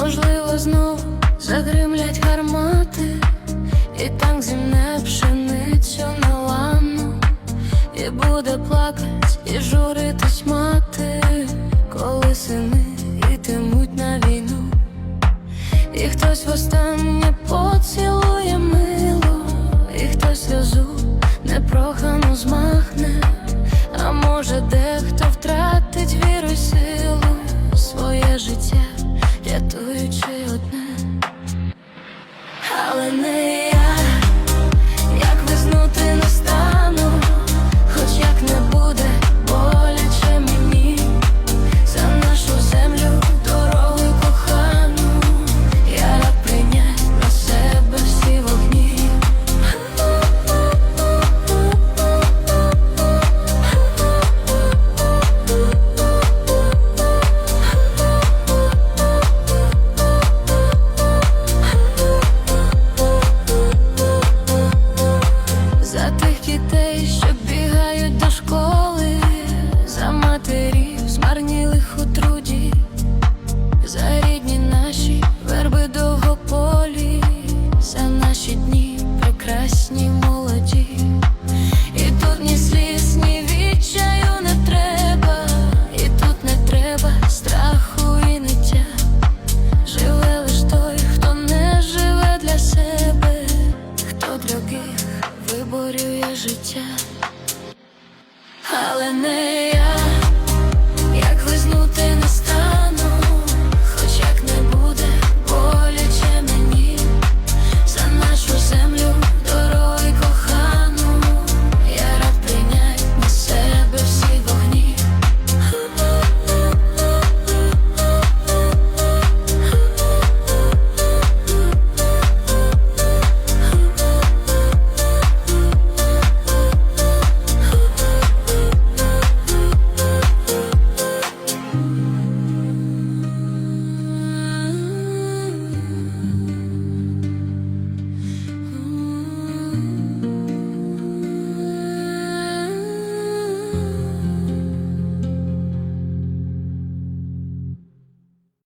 Можливо, знов загримлять гармати, і танк зімне пшеницю на лану, і буде плакать, і журитись мати, коли сини хтось востаннє поцілує Set